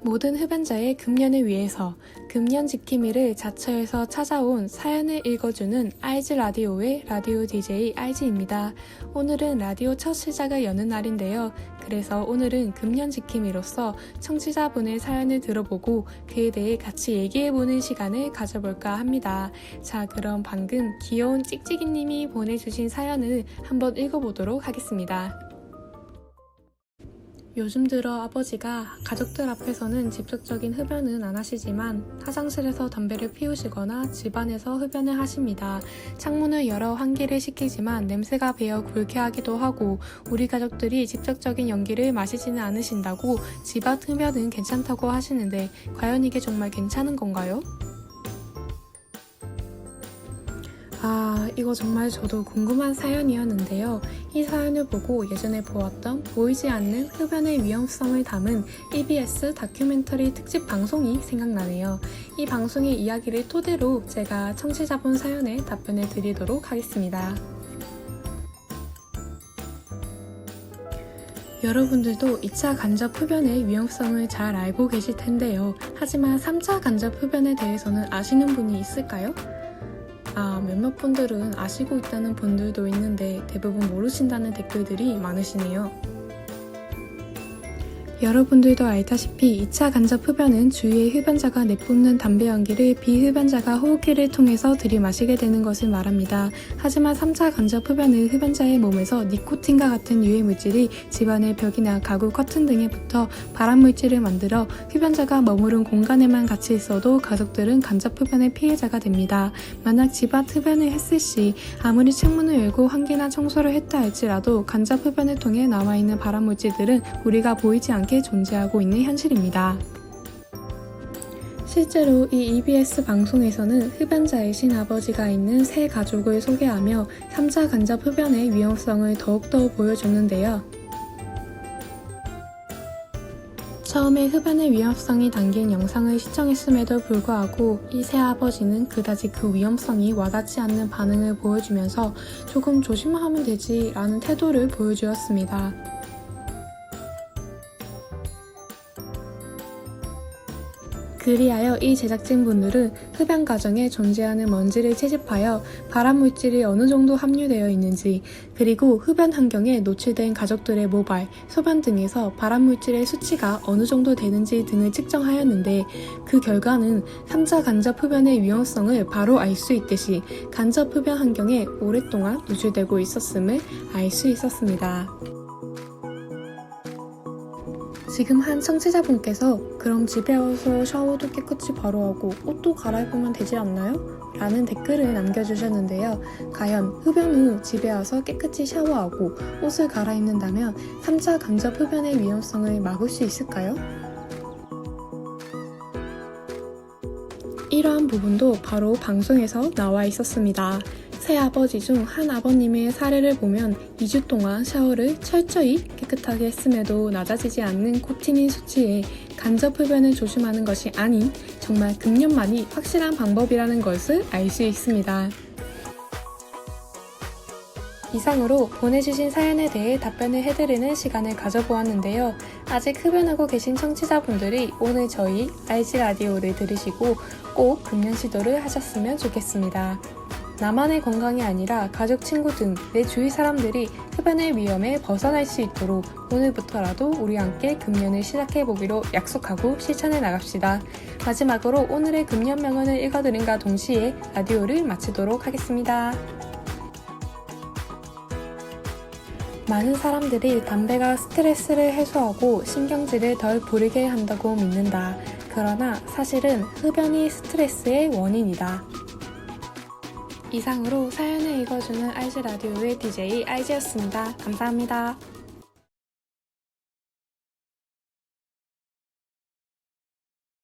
모든 흡연자의 금연을 위해서 금연 지킴이를 자처해서 찾아온 사연을 읽어주는 아이즈 라디오의 라디오 DJ 아이즈입니다. 오늘은 라디오 첫 시작을 여는 날인데요. 그래서 오늘은 금연 지킴이로서 청취자분의 사연을 들어보고 그에 대해 같이 얘기해보는 시간을 가져볼까 합니다. 자, 그럼 방금 귀여운 찍찍이님이 보내주신 사연을 한번 읽어보도록 하겠습니다. 요즘 들어 아버지가 가족들 앞에서는 직접적인 흡연은 안 하시지만 화장실에서 담배를 피우시거나 집안에서 흡연을 하십니다. 창문을 열어 환기를 시키지만 냄새가 배어 불쾌하기도 하고 우리 가족들이 직접적인 연기를 마시지는 않으신다고 집안 흡연은 괜찮다고 하시는데 과연 이게 정말 괜찮은 건가요? 아, 이거 정말 저도 궁금한 사연이었는데요. 이 사연을 보고 예전에 보았던 보이지 않는 흡연의 위험성을 담은 EBS 다큐멘터리 특집 방송이 생각나네요. 이 방송의 이야기를 토대로 제가 청취자분 사연에 답변을 드리도록 하겠습니다. 여러분들도 2차 간접 흡연의 위험성을 잘 알고 계실 텐데요. 하지만 3차 간접 흡연에 대해서는 아시는 분이 있을까요? 아, 몇몇 분들은 아시고 있다는 분들도 있는데 대부분 모르신다는 댓글들이 많으시네요. 여러분들도 알다시피 2차 간접 흡연은 주위의 흡연자가 내뿜는 담배 연기를 비흡연자가 호흡기를 통해서 들이마시게 되는 것을 말합니다. 하지만 3차 간접 흡연은 흡연자의 몸에서 니코틴과 같은 유해 물질이 집안의 벽이나 가구 커튼 등에 붙어 발암 물질을 만들어 흡연자가 머무른 공간에만 같이 있어도 가족들은 간접 흡연의 피해자가 됩니다. 만약 집안 흡연을 했을 시 아무리 창문을 열고 환기나 청소를 했다 할지라도 간접 흡연을 통해 남아있는 발암 물질들은 우리가 보이지 않게 존재하고 있는 현실입니다. 실제로 이 EBS 방송에서는 흡연자의 신아버지가 있는 세 가족을 소개하며 3차 간접 흡연의 위험성을 더욱더 보여줬는데요. 처음에 흡연의 위험성이 담긴 영상을 시청했음에도 불구하고 이 새 아버지는 그다지 그 위험성이 와닿지 않는 반응을 보여주면서 조금 조심하면 되지 라는 태도를 보여주었습니다. 그리하여 이 제작진분들은 흡연 과정에 존재하는 먼지를 채집하여 발암 물질이 어느 정도 함유되어 있는지, 그리고 흡연 환경에 노출된 가족들의 모발, 소변 등에서 발암 물질의 수치가 어느 정도 되는지 등을 측정하였는데, 그 결과는 3차 간접 흡연의 위험성을 바로 알 수 있듯이 간접 흡연 환경에 오랫동안 노출되고 있었음을 알 수 있었습니다. 지금 한 청취자분께서 그럼 집에 와서 샤워도 깨끗이 바로 하고 옷도 갈아입으면 되지 않나요? 라는 댓글을 남겨주셨는데요. 과연 흡연 후 집에 와서 깨끗이 샤워하고 옷을 갈아입는다면 3차 간접 흡연의 위험성을 막을 수 있을까요? 이러한 부분도 바로 방송에서 나와 있었습니다. 새 아버지 중 한 아버님의 사례를 보면 2주 동안 샤워를 철저히 깨끗하게 했음에도 낮아지지 않는 코티닌 수치에 간접 흡연을 조심하는 것이 아닌 정말 금년만이 확실한 방법이라는 것을 알 수 있습니다. 이상으로 보내주신 사연에 대해 답변을 해드리는 시간을 가져보았는데요. 아직 흡연하고 계신 청취자분들이 오늘 저희 RG 라디오를 들으시고 꼭 금연 시도를 하셨으면 좋겠습니다. 나만의 건강이 아니라 가족, 친구 등 내 주위 사람들이 흡연의 위험에 벗어날 수 있도록 오늘부터라도 우리 함께 금연을 시작해보기로 약속하고 실천해 나갑시다. 마지막으로 오늘의 금연 명언을 읽어드림과 동시에 라디오를 마치도록 하겠습니다. 많은 사람들이 담배가 스트레스를 해소하고 신경질을 덜 부리게 한다고 믿는다. 그러나 사실은 흡연이 스트레스의 원인이다. 이상으로 사연을 읽어주는 알지 라디오의 DJ 알지였습니다. 감사합니다.